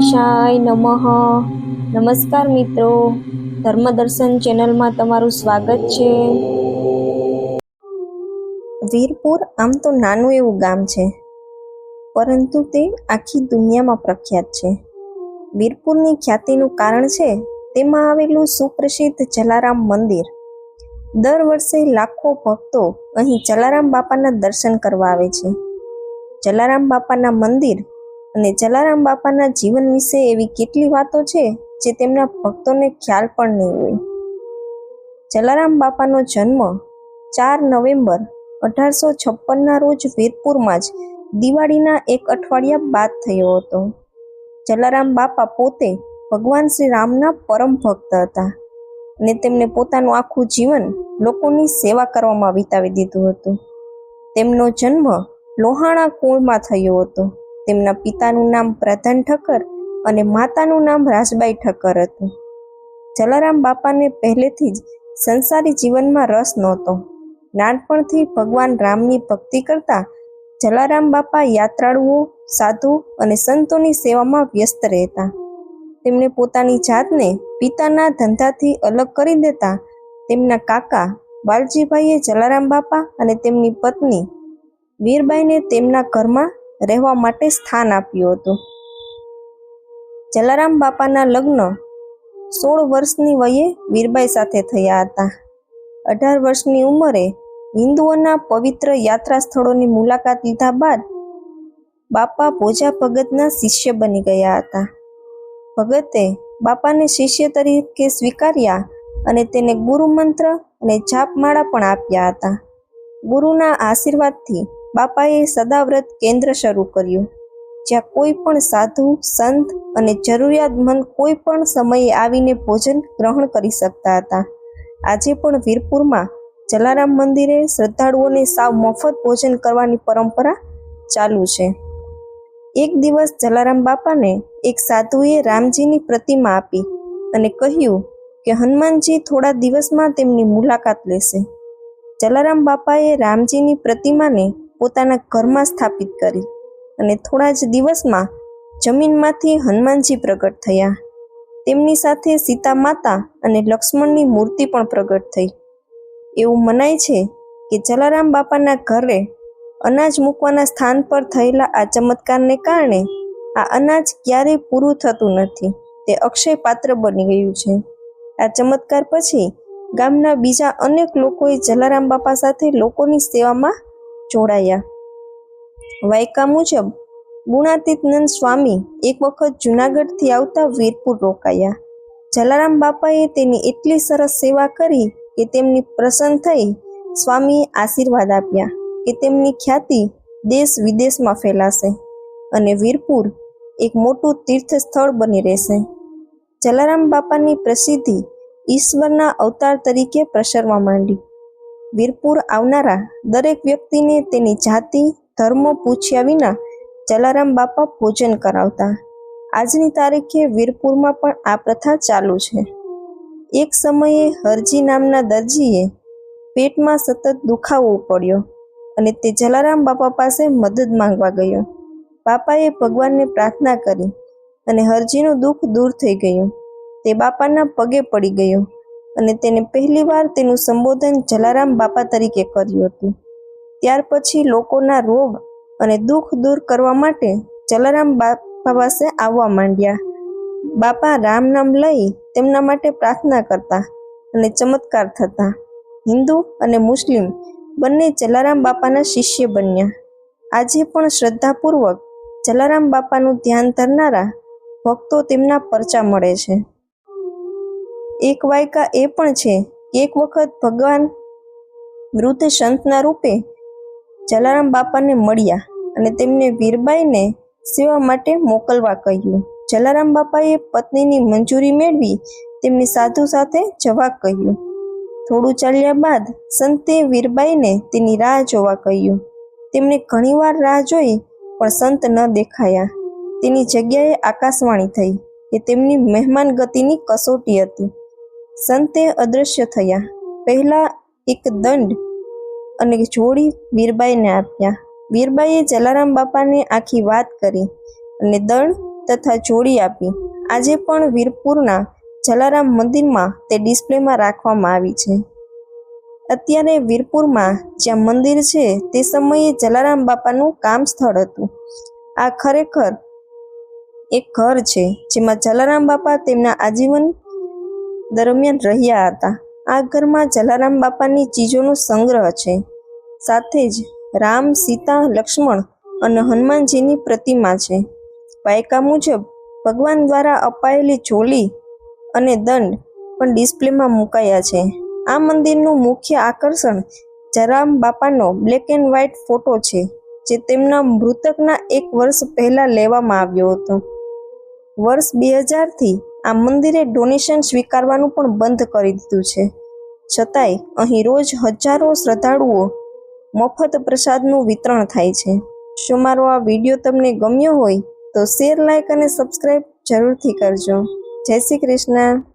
ગણેશાય નમઃ. નમસ્કાર મિત્રો. ધર્મદર્શન ચેનલમાં તમારું સ્વાગત છે. વીરપુર આમ તો નાનું એવું ગામ છે, પરંતુ તે આખી દુનિયામાં પ્રખ્યાત છે. વીરપુરની ખ્યાતિનું કારણ છે, તેમાં આવેલું સુપ્રસિદ્ધ જલારામ મંદિર. દર વર્ષે લાખો ભક્તો અહીં જલારામ બાપાના દર્શન કરવા આવે છે. જલારામ બાપાના મંદિર અને જલારામ બાપાના જીવન વિશે એવી કેટલી વાતો છે જે તેમના ભક્તોને ખ્યાલ પણ નહીં હોય. જલારામ બાપાનો જન્મ ચાર નવેમ્બર અઢારસો છપ્પનના રોજ વીરપુરમાં જ દિવાળીના એક અઠવાડિયા બાદ થયો હતો. જલારામ બાપા પોતે ભગવાન શ્રી રામના પરમ ભક્ત હતા અને તેમને પોતાનું આખું જીવન લોકોની સેવા કરવામાં વિતાવી દીધું હતું. તેમનો જન્મ લોહાણા કુળમાં થયો હતો. તેમના પિતાનું નામ પ્રધાન ઠક્કર અને માતાનું નામ રાજબાઈ ઠક્કર હતું. જલારામ બાપાને પહેલેથી જ સંસારી જીવનમાં રસ નહોતો. નાનપણથી ભગવાન રામની ભક્તિ કરતા જલારામ બાપા યાત્રાળુઓ, સાધુ અને સંતોની સેવામાં વ્યસ્ત રહેતા. તેમણે પોતાની જાતને પિતાના ધંધાથી અલગ કરી દેતા તેમના કાકા બાલજીભાઈએ જલારામ બાપા અને તેમની પત્ની વીરબાઈને તેમના ઘરમાં રહેવા માટે સ્થાન આપ્યું હતું. જલારામ બાપાના લગ્ન સોળ વર્ષની વયે વીરબાઈ સાથે થયા હતા. અઢાર વર્ષની ઉંમરે હિન્દુઓના પવિત્ર યાત્રા સ્થળોની મુલાકાત લીધા બાદ બાપા ભોજા ભગતના શિષ્ય બની ગયા હતા. ભગતે બાપાને શિષ્ય તરીકે સ્વીકાર્યા અને તેને ગુરુ મંત્ર અને જાપમાળા પણ આપ્યા હતા. ગુરુના આશીર્વાદથી બાપાએ સદાવ્રત કેન્દ્ર શરૂ કર્યું. જ્યાં કોઈ પણ સાધુ, સંત અને જરૂરિયાતમંદ કોઈ પણ સમયે આવીને ભોજન ગ્રહણ કરી શકતા હતા. આજે પણ વીરપુરમાં જલારામ મંદિરે શ્રદ્ધાળુઓને સાવ મફત ભોજન કરવાની પરંપરા ચાલુ છે. એક દિવસ જલારામ બાપાને એક સાધુએ રામજીની પ્રતિમા આપી અને કહ્યું કે હનુમાનજી થોડા દિવસમાં તેમની મુલાકાત લેશે. જલારામ બાપાએ રામજીની પ્રતિમાને પોતાના ઘરમાં સ્થાપિત કરી અને થોડા જ દિવસમાં જમીનમાંથી હનુમાનજી પ્રગટ થયા. તેમની સાથે સીતા માતા અને લક્ષ્મણની મૂર્તિ પણ પ્રગટ થઈ. એવું મનાય છે કે જલારામ બાપાના ઘરે અનાજ મૂકવાના સ્થાન પર થયેલા આ ચમત્કારને કારણે આ અનાજ ક્યારેય પૂરું થતું નથી. તે અક્ષય પાત્ર બની ગયું છે. આ ચમત્કાર પછી ગામના બીજા અનેક લોકોએ જલારામ બાપા સાથે લોકોની સેવામાં જોડાયા. વાયકા મુજબ ગુણાતીતનંદ સ્વામી એક વખત જુનાગઢથી આવતા વીરપુર રોકાયા. જલારામ બાપાએ તેની એટલી સરસ સેવા કરી કે તેમની પ્રસન્ન થઈ સ્વામીએ આશીર્વાદ આપ્યા કે તેમની ખ્યાતિ દેશ વિદેશમાં ફેલાશે અને વીરપુર એક મોટું તીર્થ સ્થળ બની રહેશે. જલારામ બાપાની પ્રસિદ્ધિ ઈશ્વરના અવતાર તરીકે પ્રસરવા માંડી. વીરપુર આવનારા દરેક વ્યક્તિને તેની જાતિ, ધર્મ પૂછ્યા વિના જલારામ બાપા ભોજન કરાવતા. આજની તારીખે વીરપુરમાં પણ આ પ્રથા ચાલુ છે. એક સમયે હરજી નામના દરજીએ પેટમાં સતત દુખાવો પડ્યો અને તે જલારામ બાપા પાસે મદદ માંગવા ગયો. બાપાએ ભગવાનને પ્રાર્થના કરી અને હરજીનું દુઃખ દૂર થઈ ગયું. તે બાપાના પગે પડી ગયો. અને તેને પહેલીવાર તેનું સંબોધન જલારામ બાપા તરીકે કર્યું હતું. ત્યાર પછી લોકોના રોગ અને દુઃખ દૂર કરવા માટે જલારામ બાપા પાસે આવવા માંડ્યા. બાપા રામ નામ લઈ તેમના માટે પ્રાર્થના કરતા અને ચમત્કાર થતા. હિન્દુ અને મુસ્લિમ બંને જલારામ બાપાના શિષ્ય બન્યા. આજે પણ શ્રદ્ધાપૂર્વક જલારામ બાપાનું ધ્યાન ધરનારા ભક્તો તેમના પરચા મળે છે. એક વાયકા એ પણ છે એક વખત ભગવાન વૃદ્ધ સંતના રૂપે જલારામ બાપાને મળ્યા અને તેમને વીરબાઈને સેવા માટે મોકલવા કહ્યું. જલારામ બાપાએ પત્નીની મંજૂરી મેળવી તેમની સાધુ સાથે જવા કહ્યું. થોડું ચાલ્યા બાદ સંતે વીરબાઈને તેની રાહ જોવા કહ્યું. તેમણે ઘણીવાર રાહ જોઈ પણ સંત ન દેખાયા. તેની જગ્યાએ આકાશવાણી થઈ કે તેમની મહેમાન ગતિની કસોટી હતી. સંતે અદૃશ્ય થયા. પહેલા એક દંડ અને જોડી વીરબાઈને આપ્યા. વીરબાઈએ જલારામ બાપાને આખી વાત કરી અને દંડ તથા જોડી આપી. આજે પણ વીરપુરના જલારામ મંદિરમાં તે ડિસ્પ્લેમાં રાખવામાં આવી છે. અત્યારે વીરપુરમાં જ્યાં મંદિર છે તે સમયે જલારામ બાપાનું કામ સ્થળ હતું. આ ખરેખર એક ઘર છે જેમાં જલારામ બાપા તેમના આજીવન દરમિયાન રહ્યા હતા. આ ઘરમાં જલારામ બાપાની ચીજોનો સંગ્રહ છે. સાથે જ રામ, સીતા, લક્ષ્મણ અને હનુમાનજીની પ્રતિમા છે. પાયકા મુજબ ભગવાન દ્વારા અપાયેલી ચોલી અને દંડ પણ ડિસ્પ્લેમાં મુકાયા છે. આ મંદિરનું મુખ્ય આકર્ષણ જલારામ બાપાનો બ્લેક એન્ડ વ્હાઇટ ફોટો છે, જે તેમના મૃતકના એક વર્ષ પહેલા લેવામાં આવ્યો હતો. વર્ષ બે હજારથી આ મંદિરે ડોનેશન સ્વીકારવાનું પણ બંધ કરી દીધું છે. છતાંય અહીં રોજ હજારો શ્રદ્ધાળુઓ મફત પ્રસાદનું વિતરણ થાય છે. જો મારો આ વીડિયો તમને ગમ્યો હોય તો શેર લાઇક અને સબસ્ક્રાઈબ જરૂરથી કરજો. જય શ્રી કૃષ્ણ.